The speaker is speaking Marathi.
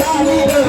झाली